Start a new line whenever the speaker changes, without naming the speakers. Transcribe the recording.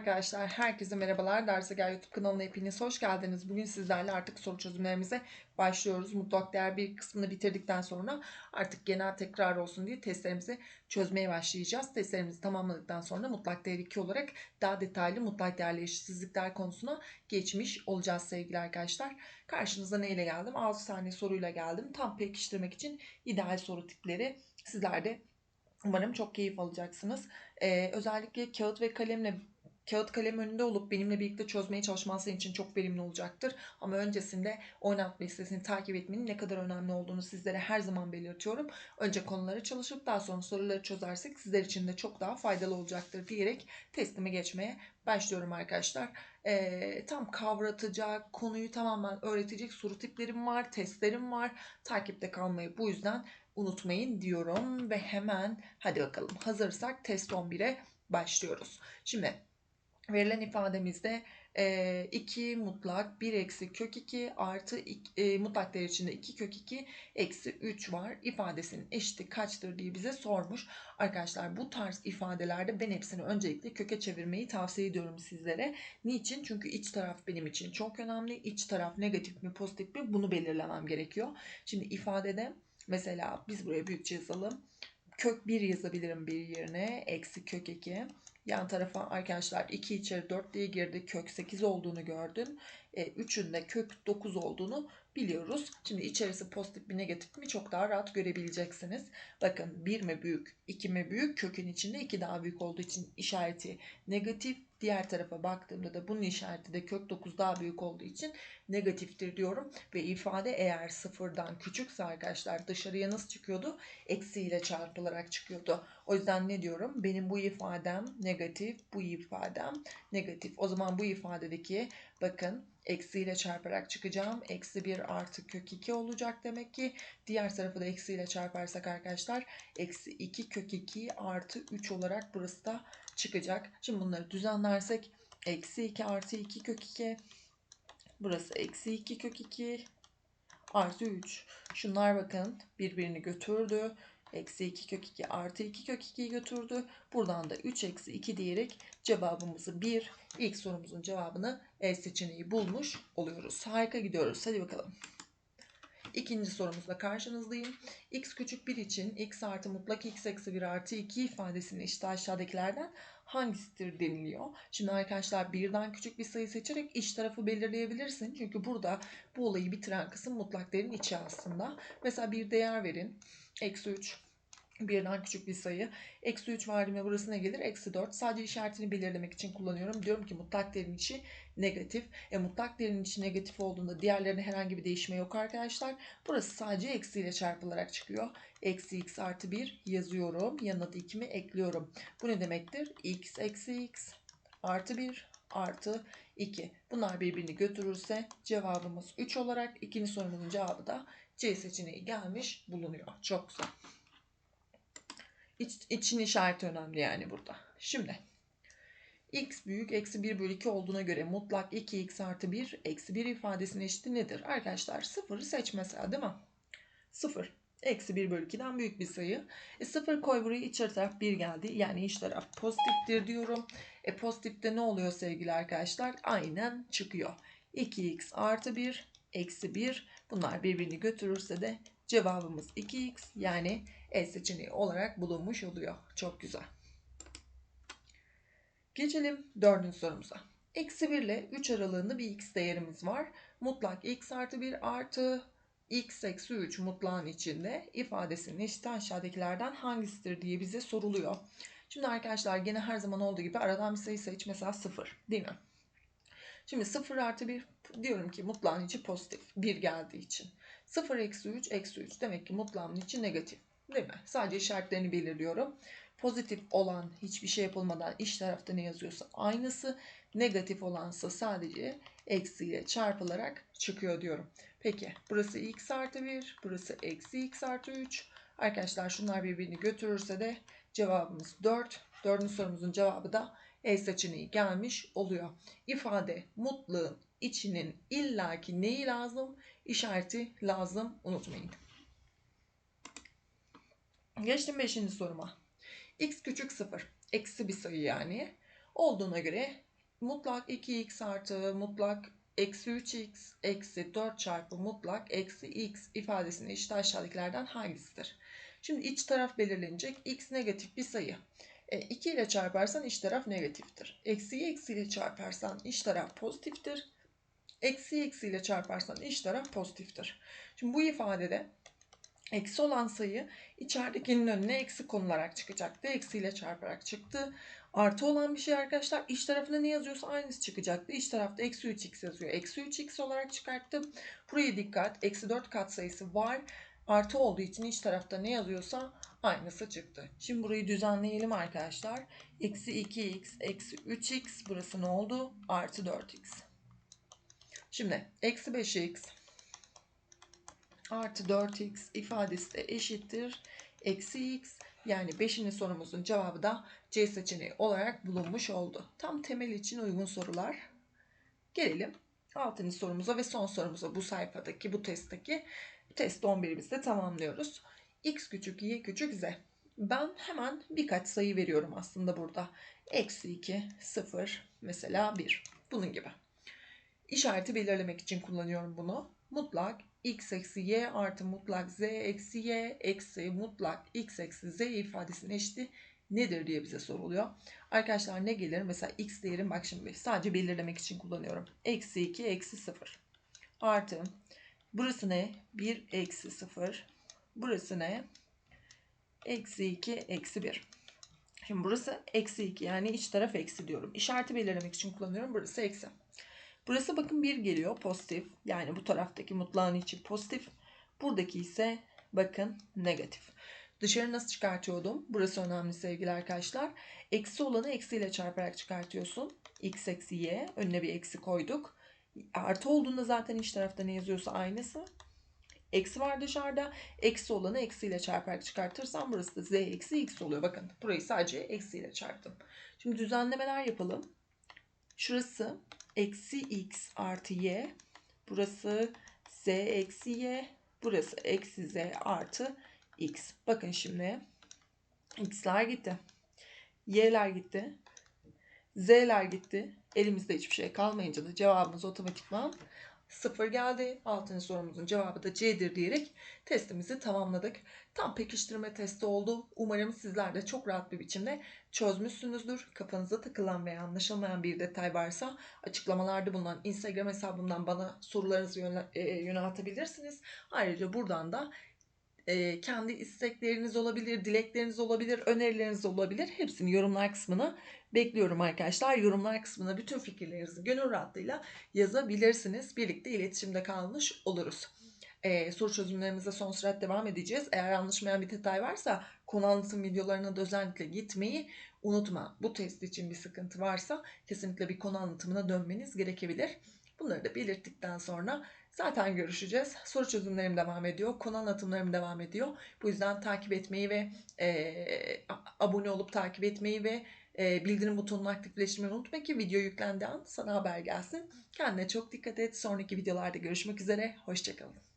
arkadaşlar, herkese merhabalar. Derse Gel YouTube kanalına hepiniz hoş geldiniz. Bugün sizlerle artık soru çözümlerimize başlıyoruz. Mutlak değer bir kısmını bitirdikten sonra artık genel tekrar olsun diye testlerimizi çözmeye başlayacağız. Testlerimizi tamamladıktan sonra mutlak değer 2 olarak daha detaylı mutlak değerli eşitsizlikler konusuna geçmiş olacağız sevgili arkadaşlar. Karşınıza neyle geldim? 6 tane soruyla geldim. Tam pekiştirmek için ideal soru tipleri sizlerde Umarım çok keyif alacaksınız. Ee, özellikle kağıt ve kalemle kağıt kalem önünde olup benimle birlikte çözmeye çalışman senin için çok verimli olacaktır. Ama öncesinde oynatma listesini takip etmenin ne kadar önemli olduğunu sizlere her zaman belirtiyorum. Önce konuları çalışıp daha sonra soruları çözersek sizler için de çok daha faydalı olacaktır diyerek testime geçmeye başlıyorum arkadaşlar. Ee, tam kavratacak, konuyu tamamen öğretecek soru tiplerim var, testlerim var. Takipte kalmayı bu yüzden unutmayın diyorum ve hemen hadi bakalım hazırsak test 11'e başlıyoruz. Şimdi verilen ifademizde 2 e, mutlak 1 eksi kök 2 artı 2, e, mutlak değer içinde 2 kök 2 eksi 3 var. ifadesinin eşiti kaçtır diye bize sormuş. Arkadaşlar bu tarz ifadelerde ben hepsini öncelikle köke çevirmeyi tavsiye ediyorum sizlere. Niçin? Çünkü iç taraf benim için çok önemli. İç taraf negatif mi pozitif mi bunu belirlemem gerekiyor. Şimdi ifadede Mesela biz buraya büyükçe yazalım. Kök 1 yazabilirim bir yerine. Eksi kök 2. Yan tarafa arkadaşlar 2 içeri 4 diye girdi. Kök 8 olduğunu gördüm. E, 3'ün de kök 9 olduğunu biliyoruz. Şimdi içerisi pozitif mi negatif mi çok daha rahat görebileceksiniz. Bakın 1 mi büyük 2 mi büyük kökün içinde 2 daha büyük olduğu için işareti negatif. Diğer tarafa baktığımda da bunun işareti de kök 9 daha büyük olduğu için negatiftir diyorum. Ve ifade eğer sıfırdan küçükse arkadaşlar dışarıya nasıl çıkıyordu? Eksiyle çarpılarak çıkıyordu. O yüzden ne diyorum? Benim bu ifadem negatif, bu ifadem negatif. O zaman bu ifadedeki bakın eksiyle çarparak çıkacağım. Eksi 1 artı kök 2 olacak demek ki. Diğer tarafı da eksiyle çarparsak arkadaşlar eksi 2 kök 2 artı 3 olarak burası da çıkacak. Şimdi bunları düzenlersek eksi 2 artı 2 kök 2 burası eksi 2 kök 2 artı 3. Şunlar bakın birbirini götürdü. Eksi 2 kök 2 artı 2 kök 2'yi götürdü. Buradan da 3 eksi 2 diyerek cevabımızı 1. İlk sorumuzun cevabını E seçeneği bulmuş oluyoruz. Harika gidiyoruz. Hadi bakalım. İkinci sorumuzla karşınızdayım. x küçük 1 için x artı mutlak x eksi 1 artı 2 ifadesinin işte aşağıdakilerden hangisidir deniliyor. Şimdi arkadaşlar birden küçük bir sayı seçerek iç tarafı belirleyebilirsin. Çünkü burada bu olayı bitiren kısım mutlak değerin içi aslında. Mesela bir değer verin. Eksi 3 birden küçük bir sayı. Eksi 3 verdiğimde burası ne gelir? Eksi 4. Sadece işaretini belirlemek için kullanıyorum. Diyorum ki mutlak değerin içi negatif. E mutlak değerin içi negatif olduğunda diğerlerine herhangi bir değişme yok arkadaşlar. Burası sadece eksiyle çarpılarak çıkıyor. Eksi x artı 1 yazıyorum. Yanına da 2'mi ekliyorum. Bu ne demektir? x eksi x artı 1 artı 2. Bunlar birbirini götürürse cevabımız 3 olarak ikinci sorumuzun cevabı da C seçeneği gelmiş bulunuyor. Çok güzel. İç, için işareti önemli yani burada. Şimdi x büyük eksi 1 bölü 2 olduğuna göre mutlak 2x artı 1 eksi 1 ifadesinin eşiti nedir? Arkadaşlar sıfırı seç mesela değil mi? Sıfır. Eksi 1 bölü 2'den büyük bir sayı. E, 0 koy buraya iç taraf 1 geldi. Yani iç taraf pozitiftir diyorum. E pozitifte ne oluyor sevgili arkadaşlar? Aynen çıkıyor. 2x artı 1 eksi 1 bunlar birbirini götürürse de cevabımız 2x yani E seçeneği olarak bulunmuş oluyor. Çok güzel. Geçelim dördüncü sorumuza. Eksi 1 ile 3 aralığında bir x değerimiz var. Mutlak x artı 1 artı x eksi 3 mutlağın içinde ifadesinin eşit aşağıdakilerden hangisidir diye bize soruluyor. Şimdi arkadaşlar gene her zaman olduğu gibi aradan bir sayı seç mesela 0 değil mi? Şimdi 0 artı 1 diyorum ki mutlağın içi pozitif 1 geldiği için. 0 eksi 3 eksi 3 demek ki mutlağın içi negatif değil mi? Sadece işaretlerini belirliyorum. Pozitif olan hiçbir şey yapılmadan iç tarafta ne yazıyorsa aynısı. Negatif olansa sadece eksiyle çarpılarak çıkıyor diyorum. Peki burası x artı 1, burası eksi x artı 3. Arkadaşlar şunlar birbirini götürürse de cevabımız 4. Dördüncü sorumuzun cevabı da E seçeneği gelmiş oluyor. İfade mutluluğun içinin illaki neyi lazım? İşareti lazım unutmayın. Geçtim 5. soruma. x küçük 0 eksi bir sayı yani olduğuna göre mutlak 2x artı mutlak eksi 3x eksi 4 çarpı mutlak eksi x ifadesinin eşit aşağıdakilerden hangisidir? Şimdi iç taraf belirlenecek. x negatif bir sayı. E, 2 ile çarparsan iç taraf negatiftir. Eksiyi eksiyle çarparsan iç taraf pozitiftir. Eksi eksiyle çarparsan iç taraf pozitiftir. Şimdi bu ifadede eksi olan sayı içeridekinin önüne eksi konularak çıkacaktı. Eksiyle çarparak çıktı. Artı olan bir şey arkadaşlar iç tarafında ne yazıyorsa aynısı çıkacaktı. İç tarafta eksi 3x yazıyor. Eksi 3x olarak çıkarttım. Buraya dikkat. Eksi 4 kat sayısı var. Artı olduğu için iç tarafta ne yazıyorsa aynısı çıktı. Şimdi burayı düzenleyelim arkadaşlar. Eksi 2x eksi 3x burası ne oldu? Artı 4x. Şimdi eksi 5x artı 4x ifadesi de eşittir. Eksi x yani 5. sorumuzun cevabı da C seçeneği olarak bulunmuş oldu. Tam temel için uygun sorular. Gelelim 6. sorumuza ve son sorumuza bu sayfadaki bu testteki test 11'imizde tamamlıyoruz. x küçük y küçük z. Ben hemen birkaç sayı veriyorum aslında burada. Eksi 2, 0, mesela 1. Bunun gibi. İşareti belirlemek için kullanıyorum bunu. Mutlak x eksi y artı mutlak z eksi y eksi mutlak x eksi z ifadesinin eşiti nedir diye bize soruluyor. Arkadaşlar ne gelir? Mesela x değerim bak şimdi sadece belirlemek için kullanıyorum. Eksi 2 eksi 0 artı burası ne? 1 eksi 0 burası ne? Eksi 2 eksi 1. Şimdi burası eksi 2 yani iç taraf eksi diyorum. İşareti belirlemek için kullanıyorum. Burası eksi. Burası bakın 1 geliyor pozitif. Yani bu taraftaki mutlağın içi pozitif. Buradaki ise bakın negatif. Dışarı nasıl çıkartıyordum? Burası önemli sevgili arkadaşlar. Eksi olanı eksiyle çarparak çıkartıyorsun. x eksi y. Önüne bir eksi koyduk. Artı olduğunda zaten iç tarafta ne yazıyorsa aynısı. Eksi var dışarıda. Eksi olanı eksiyle çarparak çıkartırsam burası da z eksi x oluyor. Bakın burayı sadece eksiyle çarptım. Şimdi düzenlemeler yapalım. Şurası eksi x artı y. Burası z eksi y. Burası eksi z artı x. Bakın şimdi x'ler gitti. y'ler gitti. z'ler gitti. Elimizde hiçbir şey kalmayınca da cevabımız otomatikman 0 geldi. 6. sorumuzun cevabı da C'dir diyerek testimizi tamamladık. Tam pekiştirme testi oldu. Umarım sizler de çok rahat bir biçimde çözmüşsünüzdür. Kafanıza takılan veya anlaşılmayan bir detay varsa açıklamalarda bulunan Instagram hesabımdan bana sorularınızı e, yöneltebilirsiniz. Ayrıca buradan da e, kendi istekleriniz olabilir, dilekleriniz olabilir, önerileriniz olabilir. Hepsini yorumlar kısmına bekliyorum arkadaşlar. Yorumlar kısmına bütün fikirlerinizi gönül rahatlığıyla yazabilirsiniz. Birlikte iletişimde kalmış oluruz. Ee, soru çözümlerimize son sürat devam edeceğiz. Eğer anlaşmayan bir detay varsa konu anlatım videolarına da özellikle gitmeyi unutma. Bu test için bir sıkıntı varsa kesinlikle bir konu anlatımına dönmeniz gerekebilir. Bunları da belirttikten sonra zaten görüşeceğiz. Soru çözümlerim devam ediyor. Konu anlatımlarım devam ediyor. Bu yüzden takip etmeyi ve e, abone olup takip etmeyi ve e, bildirim butonunu aktifleştirmeyi unutma ki video yüklendiği an sana haber gelsin. Kendine çok dikkat et. Sonraki videolarda görüşmek üzere. Hoşçakalın.